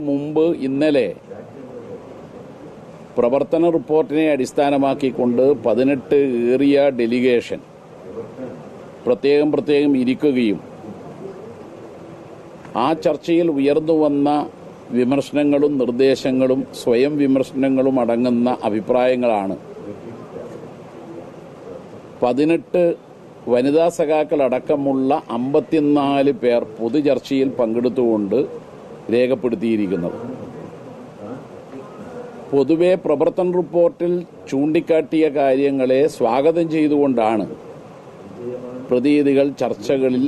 മുമ്പ് ഇന്നലെ പ്രവർത്തന റിപ്പോർട്ടിനെ അടിസ്ഥാനമാക്കിക്കൊണ്ട് പതിനെട്ട് ഏറിയ ഡെലിഗേഷൻ പ്രത്യേകം പ്രത്യേകം ഇരിക്കുകയും ആ ചർച്ചയിൽ ഉയർന്നു വന്ന വിമർശനങ്ങളും നിർദ്ദേശങ്ങളും സ്വയം വിമർശനങ്ങളും അടങ്ങുന്ന അഭിപ്രായങ്ങളാണ്. പതിനെട്ട് വനിതാ സഖാക്കൾ അടക്കമുള്ള അമ്പത്തിനാല് പേർ പൊതുചർച്ചയിൽ പങ്കെടുത്തുകൊണ്ട് രേഖപ്പെടുത്തിയിരിക്കുന്നത്. പൊതുവെ പ്രവർത്തന റിപ്പോർട്ടിൽ ചൂണ്ടിക്കാട്ടിയ കാര്യങ്ങളെ സ്വാഗതം ചെയ്തുകൊണ്ടാണ് പ്രതിനിധികൾ ചർച്ചകളിൽ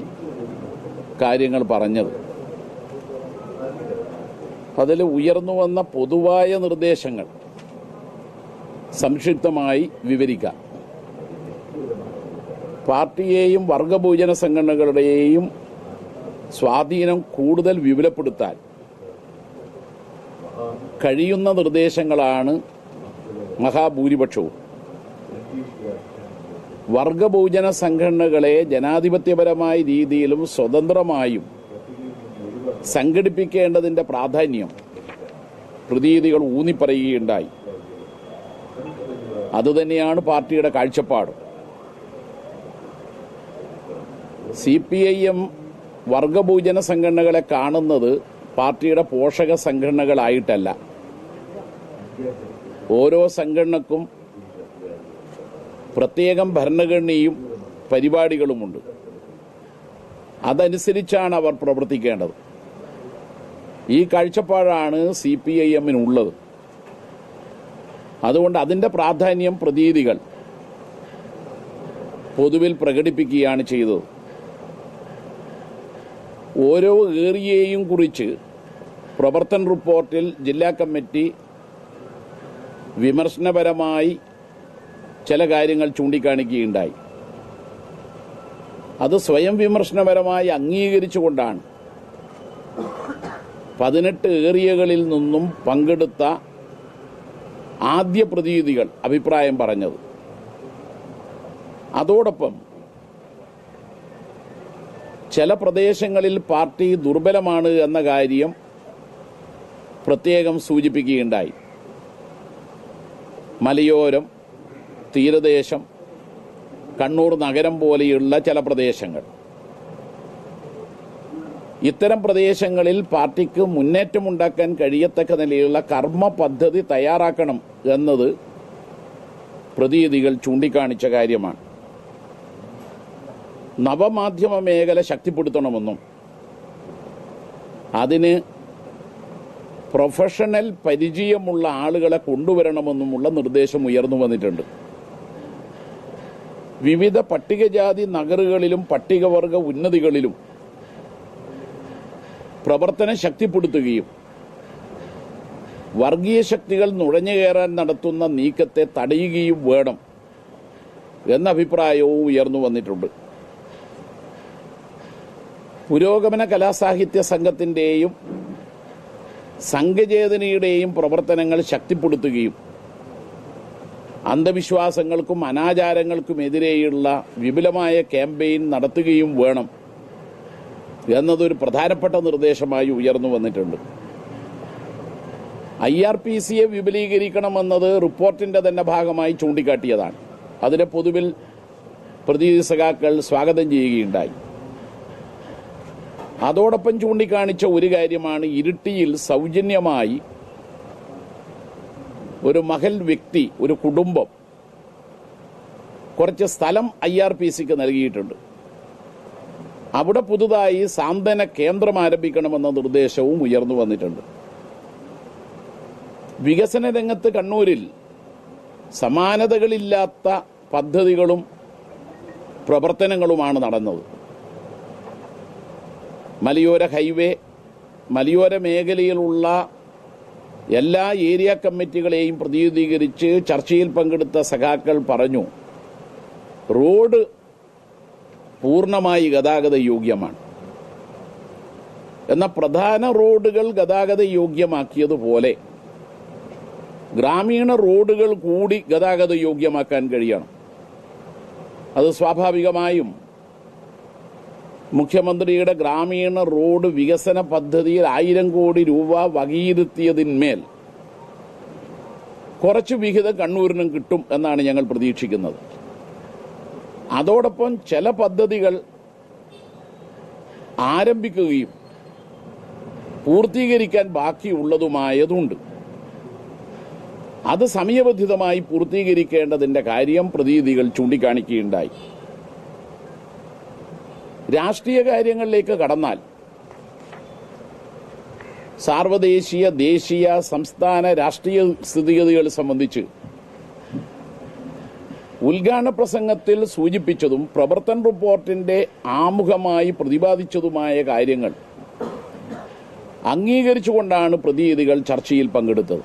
കാര്യങ്ങൾ പറഞ്ഞത്. അതിൽ ഉയർന്നു വന്ന പൊതുവായ നിർദ്ദേശങ്ങൾ സംക്ഷിപ്തമായി വിവരിക്കാം. പാർട്ടിയെയും വർഗഭൂജന സംഘടനകളുടെയും സ്വാധീനം കൂടുതൽ വിപുലപ്പെടുത്താൻ കഴിയുന്ന നിർദ്ദേശങ്ങളാണ് മഹാഭൂരിപക്ഷവും. വർഗഭോജന സംഘടനകളെ ജനാധിപത്യപരമായ രീതിയിലും സ്വതന്ത്രമായും സംഘടിപ്പിക്കേണ്ടതിന്റെ പ്രാധാന്യം പ്രതീതികൾ ഊന്നിപ്പറയുകയുണ്ടായി. അതുതന്നെയാണ് പാർട്ടിയുടെ കാഴ്ചപ്പാട്. സി പി ഐ എം വർഗഭൂജന സംഘടനകളെ കാണുന്നത് പാർട്ടിയുടെ പോഷക സംഘടനകളായിട്ടല്ല. ഓരോ സംഘടനക്കും പ്രത്യേകം ഭരണഘടനയും പരിപാടികളുമുണ്ട്. അതനുസരിച്ചാണ് അവർ പ്രവർത്തിക്കേണ്ടത്. ഈ കാഴ്ചപ്പാടാണ് സി പി ഐ എമ്മിനുള്ളത്. അതുകൊണ്ട് അതിന്റെ പ്രാധാന്യം പ്രതീതികൾ പൊതുവിൽ പ്രകടിപ്പിക്കുകയാണ് ചെയ്തത്. ഓരോ ഏരിയയെയും കുറിച്ച് പ്രവർത്തന റിപ്പോർട്ടിൽ ജില്ലാ കമ്മിറ്റി വിമർശനപരമായി ചില കാര്യങ്ങൾ ചൂണ്ടിക്കാണിക്കുകയുണ്ടായി. അത് സ്വയം വിമർശനപരമായി അംഗീകരിച്ചുകൊണ്ടാണ്. പതിനെട്ട് ഏറിയകളിൽ നിന്നും പങ്കെടുത്ത ആദ്യ പ്രതിനിധികൾ അഭിപ്രായം പറഞ്ഞത്. അതോടൊപ്പം ചില പ്രദേശങ്ങളിൽ പാർട്ടി ദുർബലമാണ് എന്ന കാര്യം പ്രത്യേകം സൂചിപ്പിക്കുകയുണ്ടായി. മലയോരം തീരദേശം കണ്ണൂർ നഗരം പോലെയുള്ള ചില പ്രദേശങ്ങൾ. ഇത്തരം പ്രദേശങ്ങളിൽ പാർട്ടിക്ക് മുന്നേറ്റമുണ്ടാക്കാൻ കഴിയത്തക്ക നിലയിലുള്ള കർമ്മ പദ്ധതി തയ്യാറാക്കണം എന്നത് പ്രതിനിധികൾ ചൂണ്ടിക്കാണിച്ച കാര്യമാണ്. നവമാധ്യമ മേഖല ശക്തിപ്പെടുത്തണമെന്നും അതിന് പ്രൊഫഷണൽ പരിചയമുള്ള ആളുകളെ കൊണ്ടുവരണമെന്നുമുള്ള നിർദ്ദേശം ഉയർന്നു വന്നിട്ടുണ്ട്. വിവിധ പട്ടികജാതി നഗറുകളിലും പട്ടികവർഗ ഉന്നതികളിലും പ്രവർത്തനം ശക്തിപ്പെടുത്തുകയും വർഗീയ ശക്തികൾ നുഴഞ്ഞു കയറാൻ നടത്തുന്ന നീക്കത്തെ തടയുകയും വേണം എന്ന അഭിപ്രായവും ഉയർന്നു വന്നിട്ടുണ്ട്. പുരോഗമന കലാസാഹിത്യ സംഘത്തിന്റെയും സംഘചേതനയുടെയും പ്രവർത്തനങ്ങൾ ശക്തിപ്പെടുത്തുകയും അന്ധവിശ്വാസങ്ങൾക്കും അനാചാരങ്ങൾക്കുമെതിരെയുള്ള വിപുലമായ ക്യാമ്പയിൻ നടത്തുകയും വേണം എന്നതൊരു പ്രധാനപ്പെട്ട നിർദ്ദേശമായി ഉയർന്നു വന്നിട്ടുണ്ട്. ഐ ആർ പി സിയെ വിപുലീകരിക്കണമെന്നത് റിപ്പോർട്ടിന്റെ തന്നെ ഭാഗമായി ചൂണ്ടിക്കാട്ടിയതാണ്. അതിനെ പൊതുവിൽ പ്രതിനിധി സഖാക്കൾ സ്വാഗതം ചെയ്യുകയുണ്ടായി. അതോടൊപ്പം ചൂണ്ടിക്കാണിച്ച ഒരു കാര്യമാണ് ഇരുട്ടിയിൽ സൗജന്യമായി ഒരു മഹൽ വ്യക്തി ഒരു കുടുംബം കുറച്ച് സ്ഥലം ഐ ആർ പി സിക്ക് നൽകിയിട്ടുണ്ട്. അവിടെ പുതുതായി സാന്ത്വന കേന്ദ്രം ആരംഭിക്കണമെന്ന നിർദ്ദേശവും ഉയർന്നു വന്നിട്ടുണ്ട്. വികസന രംഗത്ത് കണ്ണൂരിൽ സമാനതകളില്ലാത്ത പദ്ധതികളും പ്രവർത്തനങ്ങളുമാണ് നടന്നത്. മലയോര ഹൈവേ മലയോര മേഖലയിലുള്ള എല്ലാ ഏരിയ കമ്മിറ്റികളെയും പ്രതിനിധീകരിച്ച് ചർച്ചയിൽ പങ്കെടുത്ത സഖാക്കൾ പറഞ്ഞു റോഡ് പൂർണമായി ഗതാഗത യോഗ്യമാണ്. എന്ന പ്രധാന റോഡുകൾ ഗതാഗത യോഗ്യമാക്കിയതുപോലെ ഗ്രാമീണ റോഡുകൾ കൂടി ഗതാഗത യോഗ്യമാക്കാൻ കഴിയണം. അത് സ്വാഭാവികമായും മുഖ്യമന്ത്രിയുടെ ഗ്രാമീണ റോഡ് വികസന പദ്ധതിയിൽ ആയിരം കോടി രൂപ വകയിരുത്തിയതിന്മേൽ കുറച്ച് വിഹിതം കണ്ണൂരിനും കിട്ടും എന്നാണ് ഞങ്ങൾ പ്രതീക്ഷിക്കുന്നത്. അതോടൊപ്പം ചില പദ്ധതികൾ ആരംഭിക്കുകയും പൂർത്തീകരിക്കാൻ ബാക്കിയുള്ളതുമായതുണ്ട്. അത് സമയബന്ധിതമായി പൂർത്തീകരിക്കേണ്ടതിന്റെ കാര്യം പ്രതീതികൾ ചൂണ്ടിക്കാണിക്കുകയുണ്ടായി. രാഷ്ട്രീയ കാര്യങ്ങളിലേക്ക് കടന്നാൽ സാർവദേശീയ ദേശീയ സംസ്ഥാന രാഷ്ട്രീയ സ്ഥിതിഗതികൾ സംബന്ധിച്ച് ഉദ്ഘാടന പ്രസംഗത്തിൽ സൂചിപ്പിച്ചതും പ്രവർത്തന റിപ്പോർട്ടിന്റെ ആമുഖമായി പ്രതിപാദിച്ചതുമായ കാര്യങ്ങൾ അംഗീകരിച്ചുകൊണ്ടാണ് പ്രതിനിധികൾ ചർച്ചയിൽ പങ്കെടുത്തത്.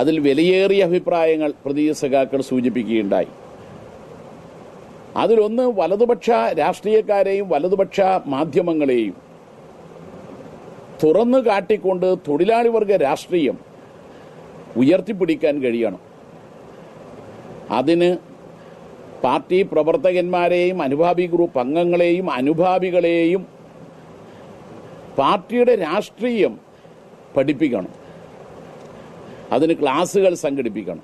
അതിൽ വിലയേറിയ അഭിപ്രായങ്ങൾ പ്രതിനിധി സഖാക്കൾ സൂചിപ്പിക്കുകയുണ്ടായി. അതിലൊന്ന് വലതുപക്ഷ രാഷ്ട്രീയക്കാരെയും വലതുപക്ഷ മാധ്യമങ്ങളെയും. തുറന്നു കാട്ടിക്കൊണ്ട് തൊഴിലാളി വർഗ രാഷ്ട്രീയം ഉയർത്തിപ്പിടിക്കാൻ കഴിയണം. അതിന് പാർട്ടി പ്രവർത്തകന്മാരെയും അനുഭാവി ഗ്രൂപ്പ് അംഗങ്ങളെയും അനുഭാവികളെയും പാർട്ടിയുടെ രാഷ്ട്രീയം പഠിപ്പിക്കണം. അതിന് ക്ലാസുകൾ സംഘടിപ്പിക്കണം.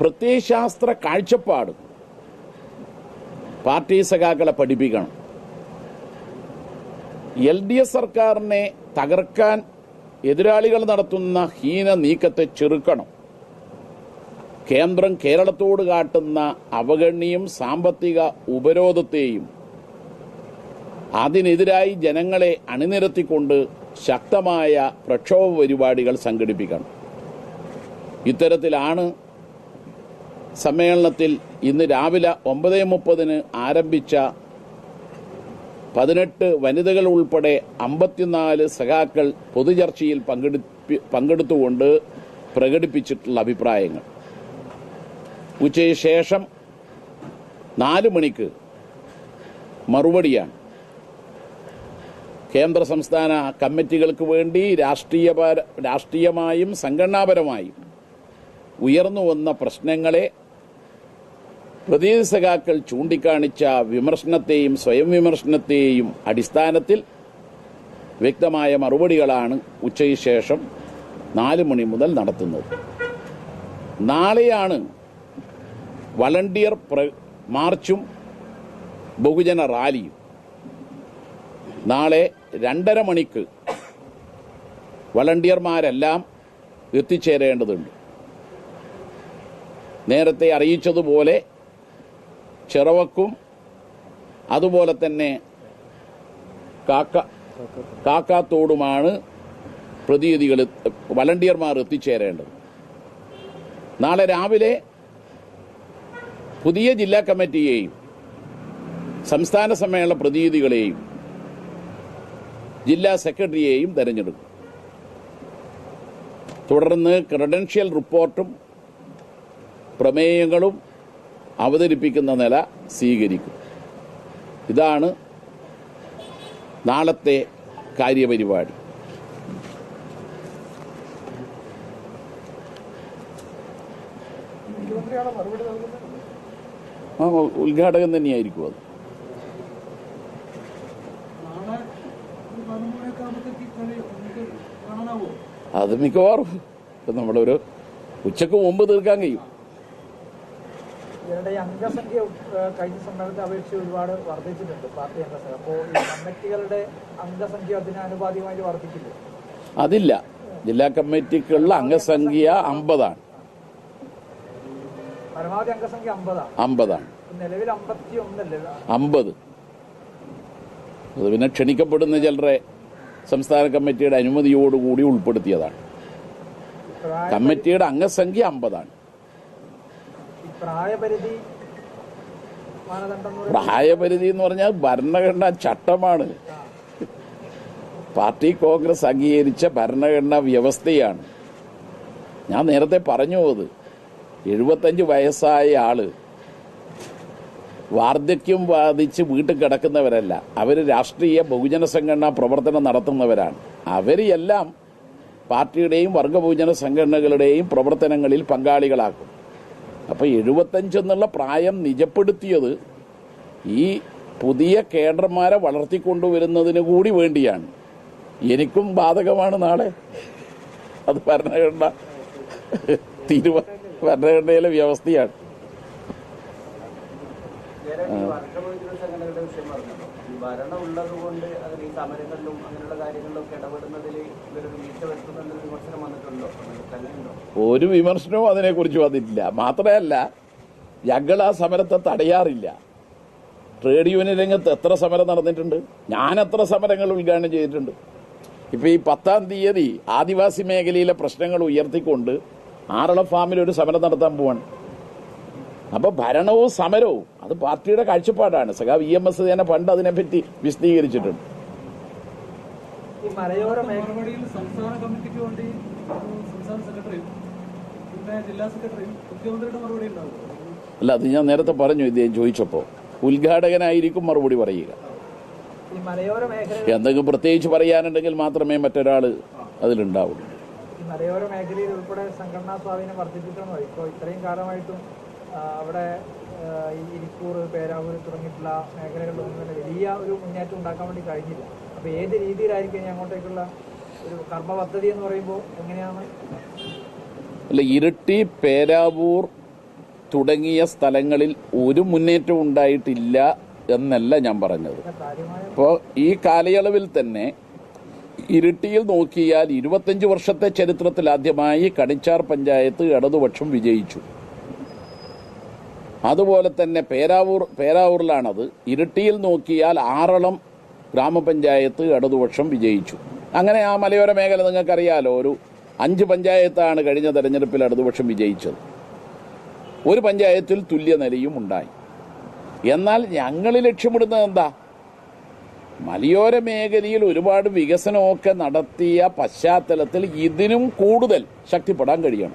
പ്രത്യയശാസ്ത്ര കാഴ്ചപ്പാട് പാർട്ടി സഖാക്കളെ പഠിപ്പിക്കണം. എൽ ഡി എഫ് സർക്കാരിനെ തകർക്കാൻ എതിരാളികൾ നടത്തുന്ന ഹീന നീക്കത്തെ ചെറുക്കണം. കേന്ദ്രം കേരളത്തോട് കാട്ടുന്ന അവഗണ്യം സാമ്പത്തിക ഉപരോധത്തെയും അതിനെതിരായി ജനങ്ങളെ അണിനിരത്തിക്കൊണ്ട് ശക്തമായ പ്രക്ഷോഭ പരിപാടികൾ സംഘടിപ്പിക്കണം. ഇത്തരത്തിലാണ് സമ്മേളനത്തിൽ ഇന്ന് രാവിലെ ഒമ്പത് മുപ്പതിന് ആരംഭിച്ച പതിനെട്ട് വനിതകൾ ഉൾപ്പെടെ അമ്പത്തിനാല് സഖാക്കൾ പൊതുചർച്ചയിൽ പങ്കെടുപ്പി പങ്കെടുത്തുകൊണ്ട് പ്രകടിപ്പിച്ചിട്ടുള്ള അഭിപ്രായങ്ങൾ. ഉച്ചയ്ക്ക് ശേഷം നാല് മണിക്ക് മറുപടിയാണ്. കേന്ദ്ര സംസ്ഥാന കമ്മിറ്റികൾക്ക് വേണ്ടി രാഷ്ട്രീയപര രാഷ്ട്രീയമായും സംഘടനാപരമായും ഉയർന്നു വന്ന പ്രശ്നങ്ങളെ പ്രതിനിധി സഖാക്കൾ ചൂണ്ടിക്കാണിച്ച വിമർശനത്തെയും സ്വയം വിമർശനത്തെയും അടിസ്ഥാനത്തിൽ വ്യക്തമായ മറുപടികളാണ് ഉച്ചയ്ക്ക് ശേഷം നാല് മണി മുതൽ നടത്തുന്നത്. നാളെയാണ് വളണ്ടിയർ മാർച്ചും ബഹുജന റാലിയും. നാളെ രണ്ടര മണിക്ക് വളണ്ടിയർമാരെല്ലാം എത്തിച്ചേരേണ്ടതുണ്ട്. നേരത്തെ അറിയിച്ചതുപോലെ ചിറവക്കും അതുപോലെ തന്നെ കാക്ക കാക്കാത്തോടുമാണ് പ്രതിനിധികൾ വളണ്ടിയർമാർ എത്തിച്ചേരേണ്ടത്. നാളെ രാവിലെ പുതിയ ജില്ലാ കമ്മിറ്റിയെയും സംസ്ഥാന സമ്മേളന പ്രതിനിധികളെയും ജില്ലാ സെക്രട്ടറിയെയും തെരഞ്ഞെടുക്കും. തുടർന്ന് ക്രെഡൻഷ്യൽ റിപ്പോർട്ടും പ്രമേയങ്ങളും അവതരിപ്പിക്കുന്ന നില സ്വീകരിക്കും. ഇതാണ് നാളത്തെ കാര്യപരിപാടി. ഉദ്ഘാടകൻ തന്നെയായിരിക്കും അത്. അത് മിക്കവാറും നമ്മളൊരു ഉച്ചയ്ക്ക് മുമ്പ് തീർക്കാൻ കഴിയും. ഈ അംഗസംഖ്യ കഴിഞ്ഞ സമ്മേളനത്തെ അപേക്ഷിച്ച് ഒരുപാട് വർദ്ധിച്ചിട്ടുണ്ട് പാർട്ടി അംഗസംഖ്യ. അപ്പോൾ ഈ കമ്മിറ്റികളുടെ അംഗസംഖ്യ അതിന് വർദ്ധിക്കില്ല? അതില്ല. ജില്ലാ കമ്മിറ്റിക്കുള്ള അംഗസംഖ്യ അമ്പതാണ്. പരമാവധി അംഗസംഖ്യ അമ്പതാണ്. അമ്പതാണ്. നിലവിൽ അമ്പത്തി ഒന്നല്ലേ അമ്പത്. അത് പിന്നെ ക്ഷണിക്കപ്പെടുന്ന ചിലരെ സംസ്ഥാന കമ്മിറ്റിയുടെ അനുമതിയോടുകൂടി ഉൾപ്പെടുത്തിയതാണ്. കമ്മിറ്റിയുടെ അംഗസംഖ്യ അമ്പതാണ്. പ്രായപരിധി എന്ന് പറഞ്ഞാൽ ഭരണഘടനാ ചട്ടമാണ്. പാർട്ടി കോൺഗ്രസ് അംഗീകരിച്ച ഭരണഘടനാ വ്യവസ്ഥയാണ്. ഞാൻ നേരത്തെ പറഞ്ഞു അത്. എഴുപത്തഞ്ച് വയസ്സായ ആൾ വാർദ്ധക്യം ബാധിച്ച് വീട്ടിൽ കിടക്കുന്നവരല്ല. അവർ രാഷ്ട്രീയ ബഹുജന സംഘടനാ പ്രവർത്തനം നടത്തുന്നവരാണ്. അവരെല്ലാം പാർട്ടിയുടെയും വർഗ ബഹുജന സംഘടനകളുടെയും പ്രവർത്തനങ്ങളിൽ പങ്കാളികളാക്കും. അപ്പോൾ എഴുപത്തഞ്ച് എന്നുള്ള പ്രായം നിജപ്പെടുത്തിയത് ഈ പുതിയ കേഡർമാരെ വളർത്തിക്കൊണ്ടുവരുന്നതിന് കൂടി വേണ്ടിയാണ്. എനിക്കും ബാധകമാണ് നാളെ. അത് ഭരണഘടന തീരുമാന ഭരണഘടനയിലെ വ്യവസ്ഥയാണ്. സമരങ്ങളിലും അങ്ങനെയുള്ള കാര്യങ്ങളിലൊക്കെ ഇടപെടുന്നതിൽ ഇവരൊരു വീഴ്ച വരുത്തുന്നതിൽ വിമർശനം വന്നിട്ടുണ്ടോ? ഒരു വിമർശനവും അതിനെക്കുറിച്ച് വന്നിട്ടില്ല. മാത്രമല്ല ഞങ്ങൾ ആ സമരത്തെ തടയാറില്ല. ട്രേഡ് യൂണിയൻ രംഗത്ത് എത്ര സമരം നടന്നിട്ടുണ്ട്? ഞാൻ എത്ര സമരങ്ങൾ ഉദ്ഘാടനം ചെയ്തിട്ടുണ്ട്? ഇപ്പോൾ ഈ പത്താം തീയതി ആദിവാസി മേഖലയിലെ പ്രശ്നങ്ങൾ ഉയർത്തിക്കൊണ്ട് ആറള ഫാമിൽ ഒരു സമരം നടത്താൻ പോവാണ്. അപ്പോൾ ഭരണവും സമരവും അത് പാർട്ടിയുടെ കാഴ്ചപ്പാടാണ്. സഖാവ് ഇ എം എസ് തന്നെ പണ്ട് അതിനെപ്പറ്റി വിശദീകരിച്ചിട്ടുണ്ട്. ഈ മലയോര മേഖലയിൽ സംസ്ഥാന കമ്മിറ്റിക്ക് വേണ്ടി സംസ്ഥാന സെക്രട്ടറിയും പിന്നെ ജില്ലാ സെക്രട്ടറിയും മുഖ്യമന്ത്രിയുടെ മറുപടി ഉണ്ടാവും. അല്ല അത് ഞാൻ നേരത്തെ പറഞ്ഞു ഇദ്ദേഹം ചോദിച്ചപ്പോൾ ഉദ്ഘാടകനായിരിക്കും മറുപടി പറയുക. എന്തെങ്കിലും പ്രത്യേകിച്ച് പറയാനുണ്ടെങ്കിൽ മാത്രമേ മറ്റൊരാൾ അതിലുണ്ടാവുള്ളൂ. ഈ മലയോര മേഖലയിൽ ഉൾപ്പെടെ സംഘടനാ സ്വാധീനം വർദ്ധിപ്പിക്കണമോ? ഇപ്പോൾ ഇത്രയും കാലമായിട്ടും അവിടെ ഇരിക്കൂർ പേരാവൂർ തുടങ്ങിയിട്ടുള്ള മേഖലകളിലൊന്നും തന്നെ വലിയ ഒരു മുന്നേറ്റം ഉണ്ടാക്കാൻ വേണ്ടി കഴിഞ്ഞില്ല. അപ്പോൾ ഏത് രീതിയിലായിരിക്കും ഇനി അങ്ങോട്ടേക്കുള്ള ഒരു കർമ്മ പദ്ധതി എന്ന് പറയുമ്പോൾ എങ്ങനെയാണ്? അല്ല ഇരട്ടി പേരാവൂർ തുടങ്ങിയ സ്ഥലങ്ങളിൽ ഒരു മുന്നേറ്റവും ഉണ്ടായിട്ടില്ല എന്നല്ല ഞാൻ പറഞ്ഞത്. അപ്പോൾ ഈ കാലയളവിൽ തന്നെ ഇരിട്ടിയിൽ നോക്കിയാൽ ഇരുപത്തഞ്ച് വർഷത്തെ ചരിത്രത്തിൽ ആദ്യമായി കണിച്ചാർ പഞ്ചായത്ത് ഇടതുപക്ഷം വിജയിച്ചു. അതുപോലെ തന്നെ പേരാവൂർ പേരാവൂരിലാണത്. ഇരിട്ടിയിൽ നോക്കിയാൽ ആറളം ഗ്രാമപഞ്ചായത്ത് ഇടതുപക്ഷം വിജയിച്ചു. അങ്ങനെ ആ മലയോര മേഖല നിങ്ങൾക്കറിയാലോ ഒരു അഞ്ച് പഞ്ചായത്താണ് കഴിഞ്ഞ തെരഞ്ഞെടുപ്പിൽ ഇടതുപക്ഷം വിജയിച്ചത്. ഒരു പഞ്ചായത്തിൽ തുല്യനിലയും ഉണ്ടായി. എന്നാൽ ഞങ്ങൾ ലക്ഷ്യമിടുന്നത് എന്താ? മലയോര മേഖലയിൽ ഒരുപാട് വികസനമൊക്കെ നടത്തിയ പശ്ചാത്തലത്തിൽ ഇതിനും കൂടുതൽ ശക്തിപ്പെടാൻ കഴിയണം.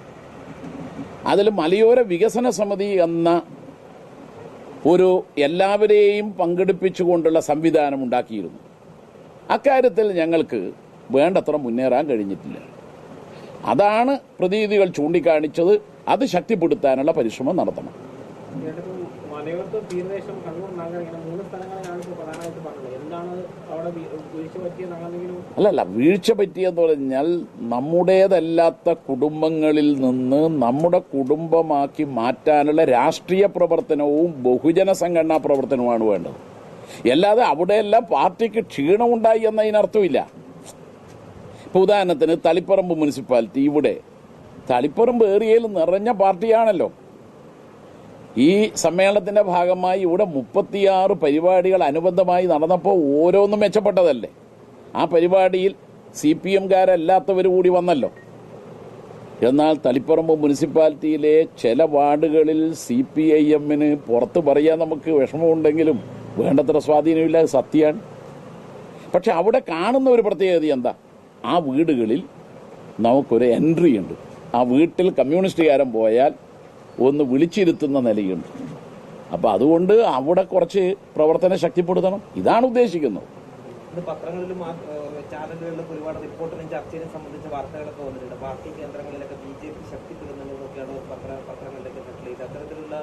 അതിൽ മലയോര വികസന സമിതി എന്ന ഒരു എല്ലാവരെയും പങ്കെടുപ്പിച്ചുകൊണ്ടുള്ള സംവിധാനം ഉണ്ടാക്കിയിരുന്നു. അക്കാര്യത്തിൽ ഞങ്ങൾക്ക് വേണ്ടത്ര മുന്നേറാൻ കഴിഞ്ഞിട്ടില്ല. അതാണ് പ്രതീതികൾ ചൂണ്ടിക്കാണിച്ചത്. അത് ശക്തിപ്പെടുത്താനുള്ള പരിശ്രമം നടത്തണം. മൂന്ന് എന്താണ് അവിടെ വീ- വീഴ്ച പറ്റിയത് അങ്ങനെന്തെങ്കിലും അല്ലല്ല വീഴ്ച പറ്റിയെന്ന് പറഞ്ഞാൽ നമ്മുടേതല്ലാത്ത കുടുംബങ്ങളിൽ നിന്ന് നമ്മുടെ കുടുംബമാക്കി മാറ്റാനുള്ള രാഷ്ട്രീയ പ്രവർത്തനവും ബഹുജന സംഘടനാ പ്രവർത്തനവുമാണ് വേണ്ടത്. അല്ലാതെ അവിടെയെല്ലാം പാർട്ടിക്ക് ക്ഷീണമുണ്ടായി എന്നതിനർത്ഥമില്ല. ഇപ്പൊ ഉദാഹരണത്തിന് തളിപ്പറമ്പ് മുനിസിപ്പാലിറ്റി ഇവിടെ തളിപ്പറമ്പ് ഏരിയയിൽ നിറഞ്ഞ പാർട്ടിയാണല്ലോ. ഈ സമ്മേളനത്തിന്റെ ഭാഗമായി ഇവിടെ മുപ്പത്തിയാറ് പരിപാടികൾ അനുബന്ധമായി നടന്നപ്പോൾ ഓരോന്നും മെച്ചപ്പെട്ടതല്ലേ? ആ പരിപാടിയിൽ സി പി എംകാരല്ലാത്തവർ കൂടി വന്നല്ലോ. എന്നാൽ തളിപ്പറമ്പ് മുനിസിപ്പാലിറ്റിയിലെ ചില വാർഡുകളിൽ സി പി ഐ എമ്മിന് പുറത്ത് പറയാൻ നമുക്ക് വിഷമമുണ്ടെങ്കിലും വേണ്ടത്ര സ്വാധീനമില്ല സത്യമാണ്. പക്ഷെ അവിടെ കാണുന്ന ഒരു പ്രത്യേകത എന്താ? ആ വീടുകളിൽ നമുക്കൊരു എൻട്രി ഉണ്ട് ആ വീട്ടിൽ കമ്മ്യൂണിസ്റ്റുകാരൻ പോയാൽ ഒന്ന് വിളിച്ചിരുത്തുന്ന നിലയുണ്ട്. അപ്പൊ അതുകൊണ്ട് അവിടെ കുറച്ച് പ്രവർത്തനം ശക്തിപ്പെടുത്തണം. ഇതാണ് ഉദ്ദേശിക്കുന്നത്. ഇത് പത്രങ്ങളിലും ആ, ഏഹ്, ചാനലുകളിലും ഒരുപാട് ചർച്ചയിലും സംബന്ധിച്ച വാർത്തകളൊക്കെ വന്നിട്ടുണ്ട്. പാർട്ടി കേന്ദ്രങ്ങളിലൊക്കെ ബി ജെ പി ശക്തിപ്പെടുന്നുണ്ടെന്നൊക്കെയാണ് പത്ര പത്രങ്ങളിലൊക്കെ ഹെഡ്ലൈൻ അത്തരത്തിലുള്ള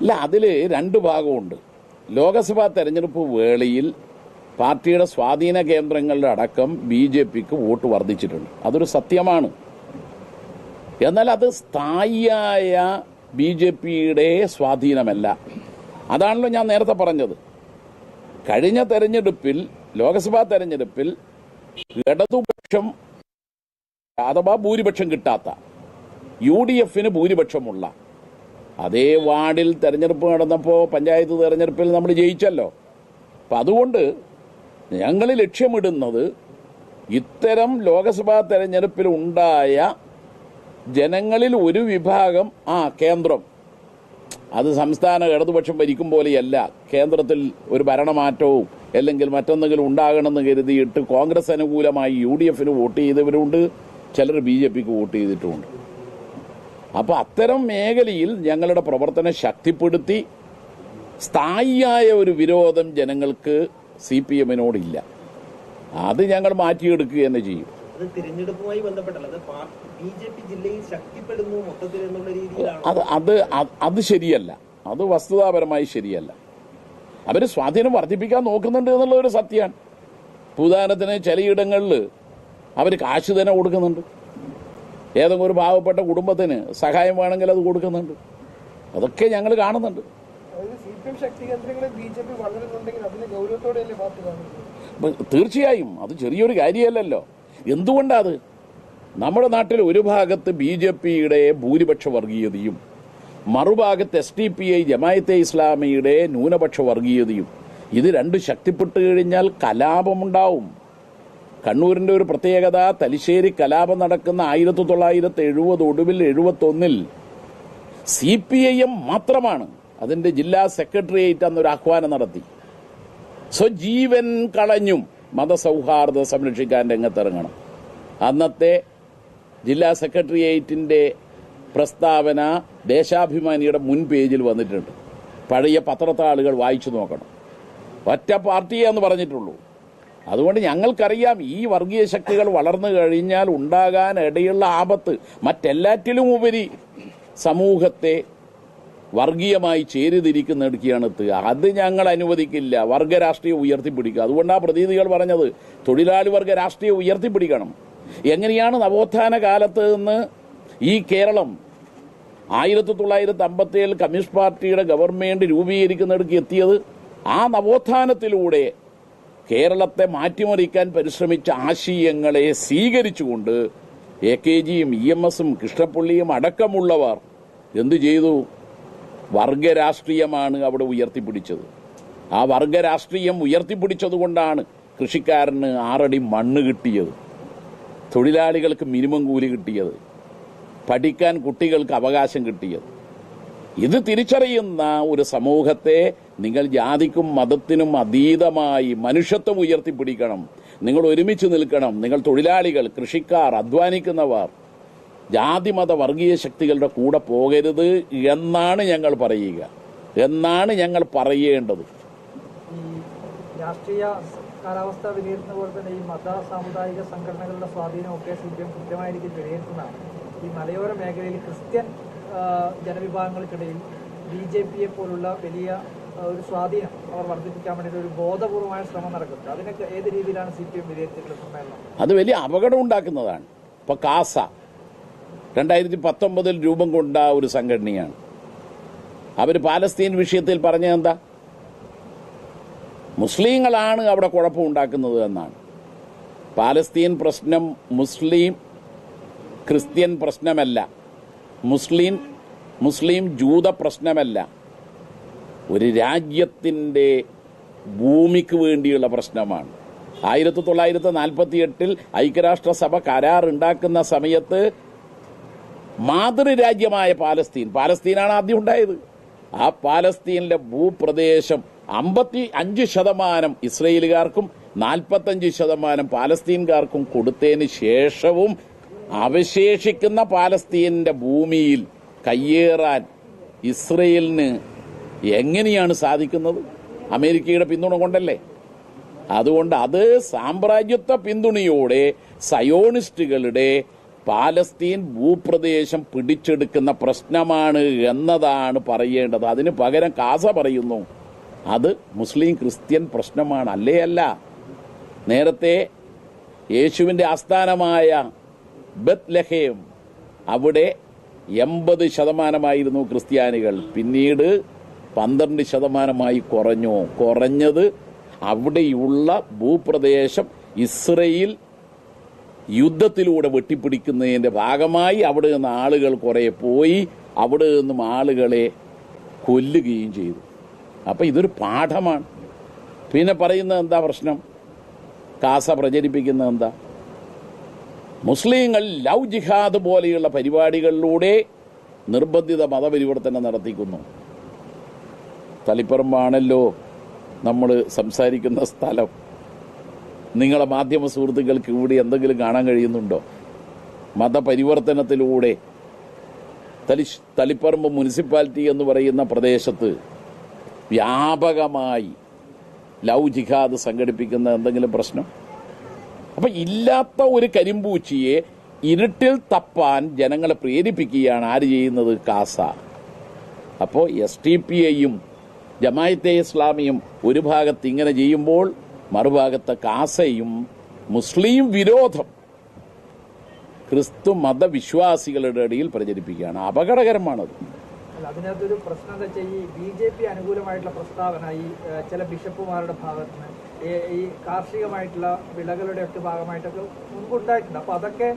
ഇല്ല അതിൽ രണ്ട് ഭാഗമുണ്ട്. ലോക്സഭാ തെരഞ്ഞെടുപ്പ് വേളയിൽ പാർട്ടിയുടെ സ്വാധീന കേന്ദ്രങ്ങളുടെ അടക്കം ബി ജെ പിക്ക് വോട്ട് വർദ്ധിച്ചിട്ടുണ്ട്. അതൊരു സത്യമാണ്. എന്നാൽ അത് സ്ഥായിയായ ബി ജെ പിയുടെ സ്വാധീനമല്ല. അതാണല്ലോ ഞാൻ നേരത്തെ പറഞ്ഞത്. കഴിഞ്ഞ തെരഞ്ഞെടുപ്പിൽ ലോക്സഭാ തെരഞ്ഞെടുപ്പിൽ ഇടതുപക്ഷം അഥവാ ഭൂരിപക്ഷം കിട്ടാത്ത യു ഡി എഫിന് ഭൂരിപക്ഷമുള്ള അതേ വാർഡിൽ തെരഞ്ഞെടുപ്പ് നടന്നപ്പോൾ പഞ്ചായത്ത് തെരഞ്ഞെടുപ്പിൽ നമ്മൾ ജയിച്ചല്ലോ. അപ്പം അതുകൊണ്ട് ഞങ്ങൾ ലക്ഷ്യമിടുന്നത് ഇത്തരം ലോക്സഭാ തെരഞ്ഞെടുപ്പിൽ ഉണ്ടായ ജനങ്ങളിൽ ഒരു വിഭാഗം ആ കേന്ദ്രം. അത് സംസ്ഥാന ഇടതുപക്ഷം ഭരിക്കും പോലെയല്ല. കേന്ദ്രത്തിൽ ഒരു ഭരണമാറ്റവും അല്ലെങ്കിൽ മറ്റെന്തെങ്കിലും ഉണ്ടാകണമെന്ന് കരുതിയിട്ട് കോൺഗ്രസ് അനുകൂലമായി യു ഡി എഫിന് വോട്ട് ചെയ്തവരുണ്ട്. ചിലർ ബി ജെ പിക്ക് വോട്ട് ചെയ്തിട്ടുമുണ്ട് അപ്പോൾ അത്തരം മേഖലയിൽ ഞങ്ങളുടെ പ്രവർത്തനം ശക്തിപ്പെടുത്തി സ്ഥായിയായ ഒരു വിരോധം ജനങ്ങൾക്ക് സി പി എമ്മിനോടില്ല. അത് ഞങ്ങൾ മാറ്റിയെടുക്കുക തന്നെ ചെയ്യും. അത് തിരഞ്ഞെടുപ്പുമായി ബന്ധപ്പെട്ടല്ല അത് ബി ജെ പി ജില്ലയിൽ ശക്തിപ്പെടുന്നു മൊത്തത്തിൽ എന്നുള്ള രീതിയിലാണ്. അത് അത് ശരിയല്ല. അത് വസ്തുതാപരമായി ശരിയല്ല. അവർ സ്വാധീനം വർദ്ധിപ്പിക്കാൻ നോക്കുന്നുണ്ട് എന്നുള്ള ഒരു സത്യമാണ് ഉദാഹരണത്തിന് ചിലയിടങ്ങളിൽ അവർ കാശ് തന്നെ കൊടുക്കുന്നുണ്ട്. ഏതെങ്കിലും ഒരു പാവപ്പെട്ട കുടുംബത്തിന് സഹായം വേണമെങ്കിൽ അത് കൊടുക്കുന്നുണ്ട്. അതൊക്കെ ഞങ്ങൾ കാണുന്നുണ്ട്. തീർച്ചയായും. അത് ചെറിയൊരു കാര്യമല്ലല്ലോ. എന്തുകൊണ്ടത്? നമ്മുടെ നാട്ടിൽ ഒരു ഭാഗത്ത് ബി ജെ പിയുടെ ഭൂരിപക്ഷ വർഗീയതയും മറുഭാഗത്ത് S D P I Jamaat-e ഇസ്ലാമിയുടെ ന്യൂനപക്ഷ വർഗീയതയും. ഇത് രണ്ട് ശക്തിപ്പെട്ട് കഴിഞ്ഞാൽ കലാപമുണ്ടാവും. കണ്ണൂരിന്റെ ഒരു പ്രത്യേകത തലശ്ശേരി കലാപം നടക്കുന്ന ആയിരത്തി തൊള്ളായിരത്തി എഴുപത് ഒടുവിൽ എഴുപത്തൊന്നിൽ സി പി ഐ എം മാത്രമാണ് അതിന്റെ ജില്ലാ സെക്രട്ടേറിയറ്റ് അന്നൊരു ആഹ്വാനം നടത്തി. സ്വജീവൻ കളഞ്ഞും മതസൗഹാർദ്ദം സംരക്ഷിക്കാൻ രംഗത്തിറങ്ങണം. അന്നത്തെ ജില്ലാ സെക്രട്ടേറിയറ്റിന്റെ പ്രസ്താവന ദേശാഭിമാനിയുടെ മുൻ പേജിൽ വന്നിട്ടുണ്ട്. പഴയ പത്രത്താളുകൾ വായിച്ചു നോക്കണം. ഒറ്റ പാർട്ടിയെന്ന് പറഞ്ഞിട്ടുള്ളൂ. അതുകൊണ്ട് ഞങ്ങൾക്കറിയാം ഈ വർഗീയ ശക്തികൾ വളർന്നു കഴിഞ്ഞാൽ ഉണ്ടാകാൻ ഇടയുള്ള ആപത്ത് മറ്റെല്ലാറ്റിലും ഉപരി സമൂഹത്തെ വർഗീയമായി ചേരിതിരിക്കുന്നിടക്കുകയാണ് എത്തുക. അത് ഞങ്ങൾ അനുവദിക്കില്ല. വർഗരാഷ്ട്രീയം ഉയർത്തിപ്പിടിക്കുക. അതുകൊണ്ടാണ് പ്രതിനിധികൾ പറഞ്ഞത്. തൊഴിലാളി വർഗ രാഷ്ട്രീയം ഉയർത്തിപ്പിടിക്കണം. എങ്ങനെയാണ് നവോത്ഥാന കാലത്ത് നിന്ന് ഈ കേരളം ആയിരത്തി തൊള്ളായിരത്തി അമ്പത്തി ഏഴിൽ കമ്മ്യൂണിസ്റ്റ് പാർട്ടിയുടെ ഗവൺമെന്റ് രൂപീകരിക്കുന്നിടക്ക് എത്തിയത്? ആ നവോത്ഥാനത്തിലൂടെ കേരളത്തെ മാറ്റിമറിക്കാൻ പരിശ്രമിച്ച ആശയങ്ങളെ സ്വീകരിച്ചുകൊണ്ട് എ കെ ജിയും ഇ എം എസും കൃഷ്ണപ്പള്ളിയും അടക്കമുള്ളവർ എന്തു ചെയ്തു? വർഗരാഷ്ട്രീയമാണ് അവിടെ ഉയർത്തിപ്പിടിച്ചത്. ആ വർഗരാഷ്ട്രീയം ഉയർത്തിപ്പിടിച്ചതുകൊണ്ടാണ് കൃഷിക്കാരന് ആറടി മണ്ണ് കിട്ടിയത്. തൊഴിലാളികൾക്ക് മിനിമം കൂലി കിട്ടിയത്. പഠിക്കാൻ കുട്ടികൾക്ക് അവകാശം കിട്ടിയത്. ഇത് തിരിച്ചറിയുന്ന ഒരു സമൂഹത്തെ നിങ്ങൾ ജാതിക്കും മതത്തിനും അതീതമായി മനുഷ്യത്വം ഉയർത്തിപ്പിടിക്കണം. നിങ്ങൾ ഒരുമിച്ച് നിൽക്കണം. നിങ്ങൾ തൊഴിലാളികൾ കൃഷിക്കാർ അധ്വാനിക്കുന്നവർ. ജാതിമത വർഗീയ ശക്തികളുടെ കൂടെ പോകരുത് എന്നാണ് ഞങ്ങൾ പറയുക. എന്നാണ് ഞങ്ങൾ പറയേണ്ടത്. രാഷ്ട്രീയ കാലാവസ്ഥ വിലയിരുത്തുന്ന പോലെ തന്നെ ഈ മത സാമുദായിക സംഘടനകളുടെ സ്വാധീനമൊക്കെ സി പി എം കൃത്യമായ രീതിയിൽ വിലയിരുത്തുന്നതാണ്. ഈ മലയോര മേഖലയിൽ ക്രിസ്ത്യൻ ജനവിഭാഗങ്ങൾക്കിടയിൽ ബി ജെ പിയെ പോലുള്ള വലിയ ഒരു സ്വാധീനം അവർ വർദ്ധിപ്പിക്കാൻ വേണ്ടിയിട്ട് ഒരു ബോധപൂർവമായ ശ്രമം നടക്കുന്നത് അതിനൊക്കെ ഏത് രീതിയിലാണ് സി പി എം വിലയിരുത്തിയിട്ടുള്ള സമ്മേളനം അത് വലിയ അപകടം ഉണ്ടാക്കുന്നതാണ്. ഇപ്പൊ കാസ രണ്ടായിരത്തി പത്തൊമ്പതിൽ രൂപം കൊണ്ട ഒരു സംഘടനയാണ്. അവർ പാലസ്തീൻ വിഷയത്തിൽ പറഞ്ഞത് എന്താ? മുസ്ലിങ്ങളാണ് അവിടെ കുഴപ്പമുണ്ടാക്കുന്നത് എന്നാണ്. പാലസ്തീൻ പ്രശ്നം മുസ്ലിം ക്രിസ്ത്യൻ പ്രശ്നമല്ല. മുസ്ലിം മുസ്ലിം ജൂത പ്രശ്നമല്ല. ഒരു രാജ്യത്തിന്റെ ഭൂമിക്ക് വേണ്ടിയുള്ള പ്രശ്നമാണ്. ആയിരത്തി തൊള്ളായിരത്തി നാൽപ്പത്തി എട്ടിൽ ഐക്യരാഷ്ട്രസഭ കരാർ ഉണ്ടാക്കുന്ന സമയത്ത് മാതൃരാജ്യമായ പാലസ്തീൻ. പാലസ്തീനാണ് ആദ്യം ഉണ്ടായത്. ആ പാലസ്തീനിലെ ഭൂപ്രദേശം അമ്പത്തി അഞ്ച് ശതമാനം ഇസ്രയേലുകാർക്കും നാൽപ്പത്തഞ്ച് ശതമാനം പാലസ്തീൻകാർക്കും കൊടുത്തതിന് ശേഷവും അവശേഷിക്കുന്ന പാലസ്തീനിന്റെ ഭൂമിയിൽ കയ്യേറാൻ ഇസ്രയേലിന് എങ്ങനെയാണ് സാധിക്കുന്നത്? അമേരിക്കയുടെ പിന്തുണ കൊണ്ടല്ലേ? അതുകൊണ്ട് അത് സാമ്രാജ്യത്വ പിന്തുണയോടെ സയോണിസ്റ്റുകളുടെ പാലസ്തീൻ ഭൂപ്രദേശം പിടിച്ചെടുക്കുന്ന പ്രശ്നമാണ് എന്നതാണ് പറയേണ്ടത്. അതിന് പകരം കാസ പറയുന്നു. അത് മുസ്ലിം ക്രിസ്ത്യൻ പ്രശ്നമാണ്. അല്ലേ അല്ല? നേരത്തെ യേശുവിന്റെ ആസ്ഥാനമായ ബത് ലഹേം അവിടെ എൺപത് ശതമാനമായിരുന്നു ക്രിസ്ത്യാനികൾ. പിന്നീട് പന്ത്രണ്ട് ശതമാനമായി കുറഞ്ഞു. കുറഞ്ഞത് അവിടെയുള്ള ഭൂപ്രദേശം ഇസ്രയേൽ യുദ്ധത്തിലൂടെ വെട്ടിപ്പിടിക്കുന്നതിന്റെ ഭാഗമായി അവിടെ നിന്ന് ആളുകൾ കുറേ പോയി അവിടെ നിന്നും ആളുകളെ കൊല്ലുകയും ചെയ്തു. അപ്പം ഇതൊരു പാഠമാണ്. പിന്നെ പറയുന്നത് എന്താ പ്രശ്നം? കാസ പ്രചരിപ്പിക്കുന്ന എന്താ? മുസ്ലിങ്ങൾ ലവ് ജിഹാദ് പോലെയുള്ള പരിപാടികളിലൂടെ നിർബന്ധിത മതപരിവർത്തനം നടത്തിക്കുന്നു. തളിപ്പറമ്പാണല്ലോ നമ്മൾ സംസാരിക്കുന്ന സ്ഥലം. നിങ്ങളെ മാധ്യമ സുഹൃത്തുക്കൾക്ക് ഇവിടെ എന്തെങ്കിലും കാണാൻ കഴിയുന്നുണ്ടോ? മതപരിവർത്തനത്തിലൂടെ തലി തളിപ്പറമ്പ് മുനിസിപ്പാലിറ്റി എന്ന് പറയുന്ന പ്രദേശത്ത് വ്യാപകമായി ലവ് ജിഹാദ് സംഘടിപ്പിക്കുന്ന എന്തെങ്കിലും പ്രശ്നം? അപ്പം ഇല്ലാത്ത ഒരു കരിമ്പൂച്ചിയെ ഇരുട്ടിൽ തപ്പാൻ ജനങ്ങളെ പ്രേരിപ്പിക്കുകയാണ് ആര് ചെയ്യുന്നത്? കാസ. അപ്പോൾ എസ് ടി പി ഐയും ജമായത്തെ ഇസ്ലാമിയും ഒരു ഭാഗത്ത് ഇങ്ങനെ ചെയ്യുമ്പോൾ മറുഭാഗത്ത് കാസയും മുസ്ലിം വിരോധം ക്രിസ്തു മതവിശ്വാസികളുടെ ഇടയിൽ പ്രചരിപ്പിക്കുകയാണ്. അപകടകരമാണത്. അതിനകത്തൊരു പ്രശ്നം എന്താ വെച്ചാൽ ഈ ബി ജെ പി അനുകൂലമായിട്ടുള്ള പ്രസ്താവന ഈ ചില ബിഷപ്പുമാരുടെ ഭാഗത്ത് നിന്ന് ഈ കാർഷികമായിട്ടുള്ള വിളകളുടെ ഒക്കെ ഭാഗമായിട്ടൊക്കെ മുൻപുണ്ടായിട്ടുണ്ട്. അപ്പൊ അതൊക്കെ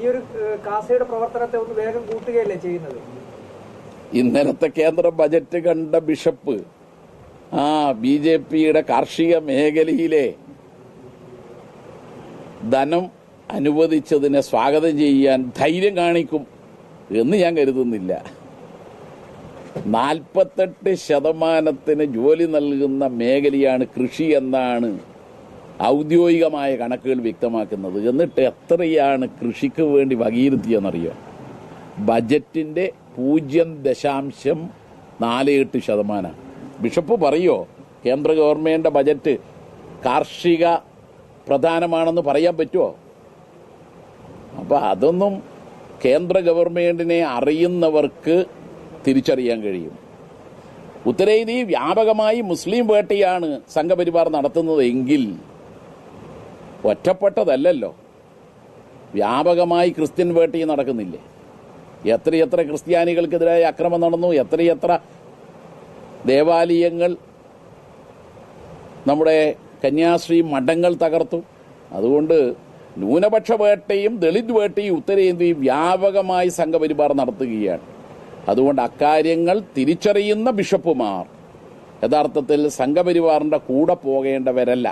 ഈ ഒരു കാസയുടെ പ്രവർത്തനത്തെ ഒന്ന് വേഗം കൂട്ടുകയല്ലേ ചെയ്യുന്നത്? ഇന്നലത്തെ കേന്ദ്ര ബജറ്റ് കണ്ട ബിഷപ്പ് ആ ബി ജെ പിയുടെ കാർഷിക മേഖലയിലെ ധനം അനുവദിച്ചതിനെ സ്വാഗതം ചെയ്യാൻ ധൈര്യം കാണിക്കും എന്ന് ഞാൻ കരുതുന്നില്ല. നാൽപ്പത്തെട്ട് ശതമാനത്തിന് ജോലി നൽകുന്ന മേഖലയാണ് കൃഷി എന്നാണ് ഔദ്യോഗികമായ കണക്കുകൾ വ്യക്തമാക്കുന്നത്. എന്നിട്ട് എത്രയാണ് കൃഷിക്ക് വേണ്ടി വകയിരുത്തിയെന്നറിയോ ബജറ്റിന്റെ പൂജ്യം ദശാംശം നാല് എട്ട് ശതമാനം. ബിഷപ്പ് പറയോ? കേന്ദ്ര ഗവൺമെന്റിന്റെ ബജറ്റ് കാർഷിക പ്രധാനമാണെന്ന് പറയാൻ പറ്റുമോ അപ്പോൾ അതൊന്നും കേന്ദ്ര ഗവൺമെന്റിനെ അറിയുന്നവർക്ക് തിരിച്ചറിയാൻ കഴിയും. ഉത്തരേന്ത്യയിൽ വ്യാപകമായി മുസ്ലിം വേട്ടയാണ് സംഘപരിവാർ നടത്തുന്നതെങ്കിൽ ഒറ്റപ്പെട്ടതല്ലല്ലോ. വ്യാപകമായി ക്രിസ്ത്യൻ വേട്ടയും നടക്കുന്നില്ലേ? എത്രയെത്ര ക്രിസ്ത്യാനികൾക്കെതിരായ അക്രമം നടന്നു? എത്രയെത്ര ദേവാലയങ്ങൾ നമ്മുടെ കന്യാശ്രീ മഠങ്ങൾ തകർത്തു. അതുകൊണ്ട് ന്യൂനപക്ഷ വേട്ടയും ദളിത് വേട്ടയും ഉത്തരേന്ത്യയും വ്യാപകമായി സംഘപരിവാർ നടത്തുകയാണ്. അതുകൊണ്ട് അക്കാര്യങ്ങൾ തിരിച്ചറിയുന്ന ബിഷപ്പുമാർ യഥാർത്ഥത്തിൽ സംഘപരിവാറിന്റെ കൂടെ പോകേണ്ടവരല്ല.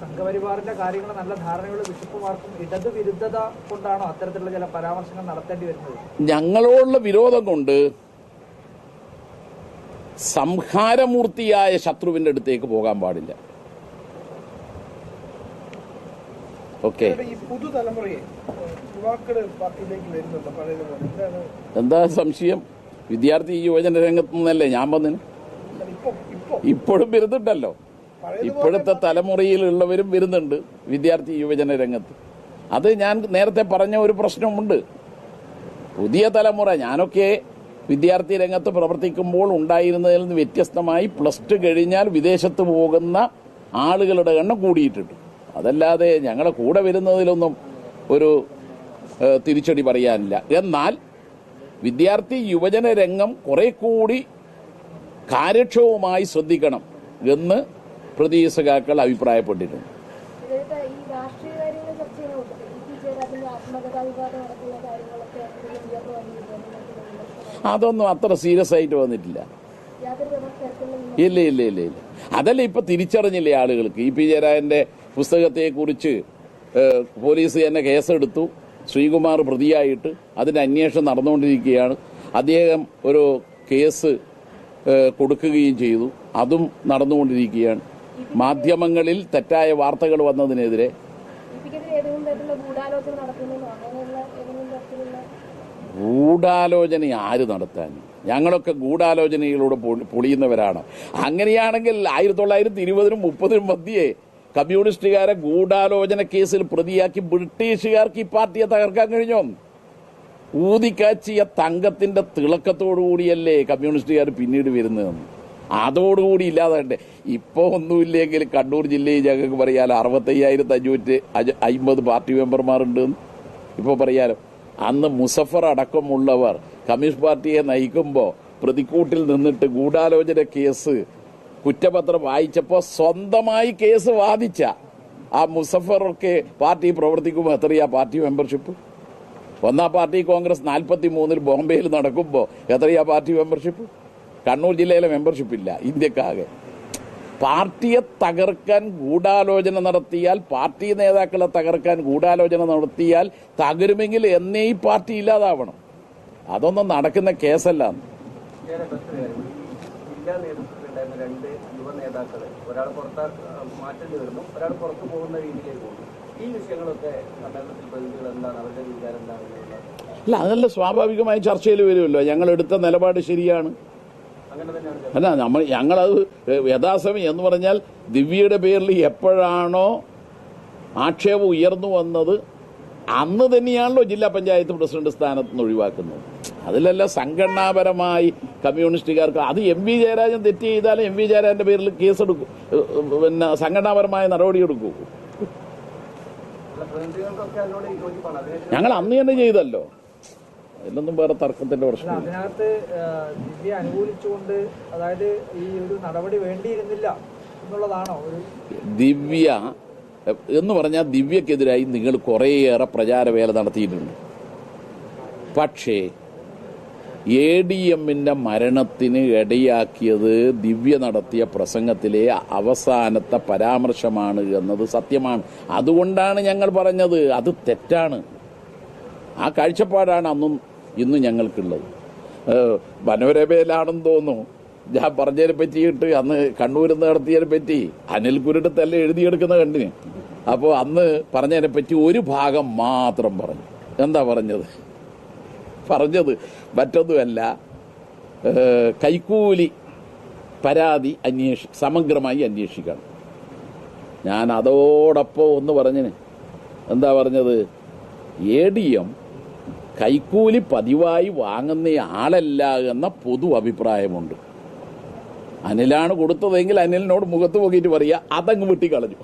സംഘപരിവാറിന്റെ കാര്യങ്ങൾ നല്ല ധാരണയുള്ള ബിഷപ്പുമാർക്കും ഇടത് വിരുദ്ധത കൊണ്ടാണോ അത്തരത്തിലുള്ള ചില പരാമർശങ്ങൾ നടത്തേണ്ടി വരുന്നത്? ഞങ്ങളോടുള്ള വിരോധം കൊണ്ട് സംഹാരമൂർത്തിയായ ശത്രുവിന്റെ അടുത്തേക്ക് പോകാൻ പാടില്ല. ഓക്കെ. ഈ എന്താ സംശയം? വിദ്യാർത്ഥി യുവജന രംഗത്ത് നിന്നല്ലേ ഞാൻ വന്നിന് ഇപ്പൊ ഇപ്പൊ. ഇപ്പോഴും വരുന്നുണ്ടല്ലോ. ഇപ്പോഴത്തെ തലമുറയിലുള്ളവരും വരുന്നുണ്ട് വിദ്യാർത്ഥി യുവജന രംഗത്ത് അത് ഞാൻ നേരത്തെ പറഞ്ഞ ഒരു പ്രശ്നമുണ്ട് പുതിയ തലമുറ ഞാനൊക്കെ വിദ്യാർത്ഥി രംഗത്ത് പ്രവർത്തിക്കുമ്പോൾ ഉണ്ടായിരുന്നതിൽ നിന്ന് വ്യത്യസ്തമായി പ്ലസ് ടു കഴിഞ്ഞാൽ വിദേശത്ത് പോകുന്ന ആളുകളുടെ എണ്ണം കൂടിയിട്ടുണ്ട്. അതല്ലാതെ ഞങ്ങളുടെ കൂടെ വരുന്നതിലൊന്നും ഒരു തിരിച്ചടി പറയാനില്ല. എന്നാൽ വിദ്യാർത്ഥി യുവജന രംഗം കുറെ കൂടി കാര്യക്ഷമമായി ശ്രദ്ധിക്കണം എന്ന് പ്രതീക്ഷകാക്കൾ അഭിപ്രായപ്പെട്ടിട്ടുണ്ട് ഇതിലത്തെ ഈ രാഷ്ട്രീയ കാര്യങ്ങൾ ചർച്ച ചെയ്യുന്ന കൂട്ടത്തിൽ ഇ പി ജയരാജന്റെ ആത്മകഥാ വിവാദം അടക്കമുള്ള കാര്യങ്ങളൊക്കെ ഉയർന്നു വന്നിരുന്നു അതൊന്നും അത്ര സീരിയസ് ആയിട്ട് വന്നിട്ടില്ല. ഇല്ല. ഇല്ല ഇല്ല ഇല്ല അതല്ല ഇപ്പൊ തിരിച്ചറിഞ്ഞില്ലേ ആളുകൾക്ക്? ഇ പി ജയരാജന്റെ പുസ്തകത്തെ കുറിച്ച് പോലീസ് തന്നെ കേസെടുത്തു. ശ്രീകുമാർ പ്രതിയായിട്ട് അതിന്റെ അന്വേഷണം നടന്നുകൊണ്ടിരിക്കുകയാണ്. അദ്ദേഹം ഒരു കേസ് കൊടുക്കുകയും ചെയ്തു. അതും നടന്നുകൊണ്ടിരിക്കുകയാണ്. മാധ്യമങ്ങളിൽ തെറ്റായ വാർത്തകൾ വന്നതിനെതിരെ ഇ പിക്കെതിരെ ഏതെങ്കിലും തരത്തിലുള്ള ഗൂഢാലോചന നടത്തുന്നതോ അങ്ങനെയുള്ള ഏതെങ്കിലും തരത്തിലുള്ള ഗൂഢാലോചന ആര് നടത്താൻ? ഞങ്ങളൊക്കെ ഗൂഢാലോചനയിലൂടെ പൊളിയുന്നവരാണ്. അങ്ങനെയാണെങ്കിൽ ആയിരത്തി തൊള്ളായിരത്തി ഇരുപതിനും മുപ്പതിനും മധ്യേ കമ്മ്യൂണിസ്റ്റുകാരെ ഗൂഢാലോചന കേസിൽ പ്രതിയാക്കി ബ്രിട്ടീഷുകാർക്ക് ഈ പാർട്ടിയെ തകർക്കാൻ കഴിഞ്ഞോ? ഊതിക്കാച്ചിയ തങ്കത്തിന്റെ തിളക്കത്തോടുകൂടിയല്ലേ കമ്മ്യൂണിസ്റ്റുകാർ പിന്നീട് വരുന്നതെന്ന് അതോടുകൂടി ഇല്ലാതെ ഇപ്പൊ ഒന്നുമില്ലെങ്കിൽ കണ്ണൂർ ജില്ലയിൽ ഞങ്ങൾക്ക് പറയാലോ അറുപത്തയ്യായിരത്തി അഞ്ഞൂറ്റി അയ്മ്പത് പാർട്ടി മെമ്പർമാരുണ്ട് ഇപ്പൊ പറയാലോ. അന്ന് മുസഫർ അടക്കമുള്ളവർ കമ്മ്യൂണിസ്റ്റ് പാർട്ടിയെ നയിക്കുമ്പോൾ പ്രതിക്കൂട്ടിൽ നിന്നിട്ട് ഗൂഢാലോചന കേസ് കുറ്റപത്രം വായിച്ചപ്പോൾ സ്വന്തമായി കേസ് വാദിച്ച ആ മുസഫറൊക്കെ പാർട്ടി പ്രവർത്തിക്കുമ്പോൾ എത്രയാ പാർട്ടി മെമ്പർഷിപ്പ്? ഒന്നാം പാർട്ടി കോൺഗ്രസ് നാൽപ്പത്തി മൂന്നിൽ ബോംബെയിൽ നടക്കുമ്പോൾ എത്രയാ പാർട്ടി മെമ്പർഷിപ്പ്? കണ്ണൂർ ജില്ലയിലെ മെമ്പർഷിപ്പ് ഇല്ല ഇന്ത്യക്കാകെ. പാർട്ടിയെ തകർക്കാൻ ഗൂഢാലോചന നടത്തിയാൽ പാർട്ടി നേതാക്കളെ തകർക്കാൻ ഗൂഢാലോചന നടത്തിയാൽ തകരുമെങ്കിൽ എന്നേ ഈ പാർട്ടി ഇല്ലാതാവണം. അതൊന്നും നടക്കുന്ന കേസല്ല രണ്ട് യുവ നേതാക്കൾ ഒരാൾ പുറത്താ മാറ്റേണ്ടി വരുന്നു ഒരാൾ പുറത്തു പോകുന്ന രീതിയിലേക്ക് പോകുന്നു. ഈ വിഷയങ്ങളൊക്കെ സമ്മേളനത്തിൽ പ്രതിനിധികൾ എന്താണ്? അവരുടെ എന്താണ്? അല്ല അതല്ല സ്വാഭാവികമായി ചർച്ചയിൽ വരുമല്ലോ. ഞങ്ങൾ എടുത്ത നിലപാട് ശരിയാണ്. അല്ല നമ്മൾ ഞങ്ങളത് യഥാസമയം എന്ന് പറഞ്ഞാൽ ദിവ്യയുടെ പേരിൽ എപ്പോഴാണോ ആക്ഷേപം ഉയർന്നു വന്നത് അന്ന് തന്നെയാണല്ലോ ജില്ലാ പഞ്ചായത്ത് പ്രസിഡന്റ് സ്ഥാനത്ത് നിന്ന് ഒഴിവാക്കുന്നത്. അതിലല്ല സംഘടനാപരമായി കമ്മ്യൂണിസ്റ്റുകാർക്ക് അത് എം വി ജയരാജൻ തെറ്റ് ചെയ്താലും എം വി ജയരാജന്റെ പേരിൽ കേസെടുക്കും. പിന്നെ സംഘടനാപരമായ നടപടിയെടുക്കും ഞങ്ങൾ അന്ന് തന്നെ ചെയ്തല്ലോ. അതിലൊന്നും വേറെ തർക്കത്തിന്റെ പ്രശ്നം അതിനകത്ത് ദിവ്യ അനുകൂലിച്ചുകൊണ്ട് അതായത് ഈ ഒരു നടപടി വേണ്ടിയിരുന്നില്ല എന്നുള്ളതാണോ ഒരു ദിവ്യ എന്ന് പറഞ്ഞാൽ ദിവ്യക്കെതിരായി നിങ്ങൾ കുറേയേറെ പ്രചാരവേല നടത്തിയിട്ടുണ്ട്. പക്ഷേ എ ഡി എമ്മിന്റെ മരണത്തിന് ഇടയാക്കിയത് ദിവ്യ നടത്തിയ പ്രസംഗത്തിലെ അവസാനത്തെ പരാമർശമാണ് എന്നത് സത്യമാണ്. അതുകൊണ്ടാണ് ഞങ്ങൾ പറഞ്ഞത്. അത് തെറ്റാണ്. ആ കാഴ്ചപ്പാടാണ് അന്നും ഇന്നും ഞങ്ങൾക്കുള്ളത്. മനോരമയിലാണെന്ന് തോന്നുന്നു. ഞാൻ പറഞ്ഞതിനെ പറ്റിയിട്ട് അന്ന് കണ്ണൂരിൽ നിന്ന് നടത്തിയതിനെ പറ്റി അനിൽ കുരുടത്തല്ല എഴുതിയെടുക്കുന്ന കണ്ടിന് അപ്പോൾ അന്ന് പറഞ്ഞതിനെ പറ്റി ഒരു ഭാഗം മാത്രം പറഞ്ഞു. എന്താ പറഞ്ഞത്? പറഞ്ഞത് മറ്റൊന്നുമല്ല. കൈക്കൂലി പരാതി അന്വേഷി സമഗ്രമായി അന്വേഷിക്കണം. ഞാൻ അതോടൊപ്പം ഒന്ന് പറഞ്ഞിന്. എന്താ പറഞ്ഞത്? എ ഡി എം കൈക്കൂലി പതിവായി വാങ്ങുന്ന ആളല്ല എന്ന പൊതു അഭിപ്രായമുണ്ട്. അനിലാണ് കൊടുത്തതെങ്കിൽ അനിലിനോട് മുഖത്ത് നോക്കിയിട്ട് പറയുക അതങ്ങ് വെട്ടിക്കളഞ്ഞു.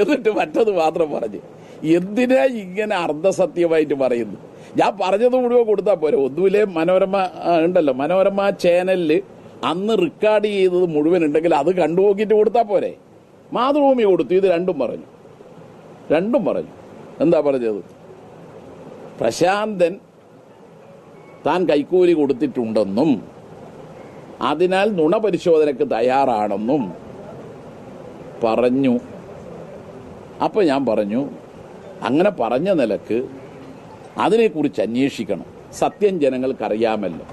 എന്നിട്ട് മറ്റത് മാത്രം പറഞ്ഞു. എന്തിനാ ഇങ്ങനെ അർദ്ധസത്യമായിട്ട് പറയുന്നു? ഞാൻ പറഞ്ഞത് മുഴുവൻ കൊടുത്താൽ പോരെ. ഒന്നുമില്ലേ മനോരമ ഉണ്ടല്ലോ. മനോരമ ചാനലിൽ അന്ന് റെക്കോർഡ് ചെയ്തത് മുഴുവൻ ഉണ്ടെങ്കിൽ അത് കണ്ടു കൊടുത്താൽ പോരെ. മാതൃഭൂമി കൊടുത്തു. ഇത് രണ്ടും പറഞ്ഞു. രണ്ടും പറഞ്ഞു. എന്താ പറഞ്ഞത്? പ്രശാന്തൻ താൻ കൈക്കൂലി കൊടുത്തിട്ടുണ്ടെന്നും അതിനാൽ നുണ പരിശോധനയ്ക്ക് തയ്യാറാണെന്നും പറഞ്ഞു. അപ്പോൾ ഞാൻ പറഞ്ഞു അങ്ങനെ പറഞ്ഞ നിലയ്ക്ക് അതിനെക്കുറിച്ച് അന്വേഷിക്കണം. സത്യം ജനങ്ങൾക്കറിയാമല്ലോ.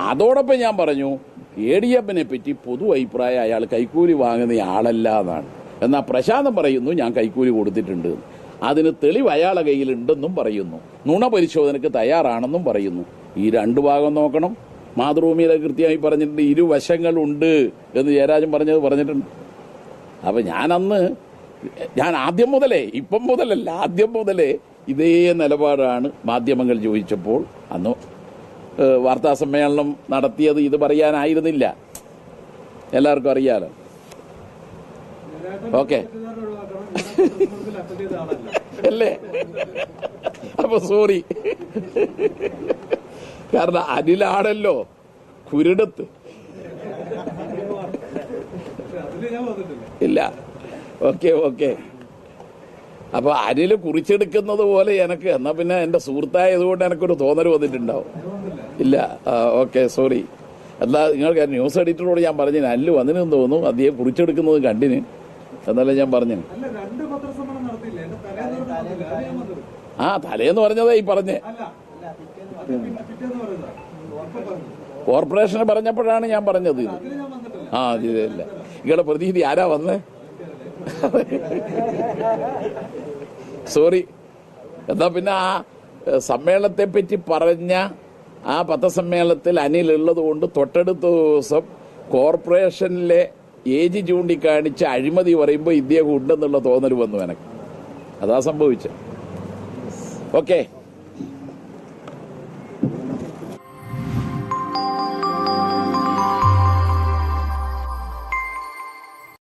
അതോടൊപ്പം ഞാൻ പറഞ്ഞു എ ഡി എഫിനെ പറ്റി പൊതു അഭിപ്രായം അയാൾ കൈക്കൂലി വാങ്ങുന്ന ആളല്ല എന്നാണ്. എന്നാൽ പ്രശാന്തം പറയുന്നു ഞാൻ കൈക്കൂലി കൊടുത്തിട്ടുണ്ട്. അതിന് തെളിവ് അയാളെ കയ്യിലുണ്ടെന്നും പറയുന്നു. നുണ പരിശോധനയ്ക്ക് തയ്യാറാണെന്നും പറയുന്നു. ഈ രണ്ടു ഭാഗം നോക്കണം. മാതൃഭൂമിയിലെ കൃത്യമായി പറഞ്ഞിട്ടുണ്ട് ഇരുവശങ്ങളുണ്ട് എന്ന് ജയരാജൻ പറഞ്ഞത് പറഞ്ഞിട്ടുണ്ട്. അപ്പൊ ഞാനന്ന് ഞാൻ ആദ്യം മുതലേ ഇപ്പം മുതലല്ല ആദ്യം മുതലേ ഇതേ നിലപാടാണ് മാധ്യമങ്ങൾ ചോദിച്ചപ്പോൾ അന്ന് വാർത്താ സമ്മേളനം നടത്തിയത് ഇത് പറയാനായിരുന്നില്ല. എല്ലാവർക്കും അറിയാലോ. ഓക്കെ. അല്ലേ? അപ്പൊ സോറി. കാരണം അനിലാണല്ലോ കുരുടത്ത്. ഇല്ല. Okay okay. അപ്പൊ അനിൽ കുറിച്ചെടുക്കുന്നത് പോലെ എനിക്ക് എന്നാ പിന്നെ എന്റെ സുഹൃത്തായതുകൊണ്ട് എനിക്കൊരു തോന്നൽ വന്നിട്ടുണ്ടാവും. ഇല്ല. Okay sorry. അല്ല നിങ്ങൾക്ക് ന്യൂസ് എഡിറ്ററോട് ഞാൻ പറഞ്ഞു അനിൽ വന്നിനെന്ന് തോന്നുന്നു. അദ്ദേഹം കുറിച്ചെടുക്കുന്നത് കണ്ടിന്. എന്നല്ലേ ഞാൻ പറഞ്ഞു അല്ല രണ്ട് പത്രസമ്മേളനം നടത്തിയില്ല എന്റെ തലേന്ന് നടത്തില്ല അത് ഞാൻ വന്നത് ആ തലേന്ന് പറഞ്ഞതാ ഈ പറഞ്ഞേ. കോർപ്പറേഷന് പറഞ്ഞപ്പോഴാണ് ഞാൻ പറഞ്ഞത്. ഇത് ആ ഇതില്ല നിങ്ങളുടെ പ്രതീതി ആരാ വന്നേ? സോറി. എന്നാ പിന്നെ ആ സമ്മേളനത്തെ പറ്റി പറഞ്ഞ ആ പത്രസമ്മേളനത്തിൽ അനിൽ ഉള്ളത് കൊണ്ട് തൊട്ടടുത്ത ദിവസം കോർപ്പറേഷനിലെ ഏജ് ചൂണ്ടിക്കാണിച്ച് അഴിമതി പറയുമ്പോൾ ഇദ്ദേഹം ഉണ്ടെന്നുള്ള തോന്നൽ വന്നു എനക്ക്. അതാ സംഭവിച്ചത്. ഓക്കെ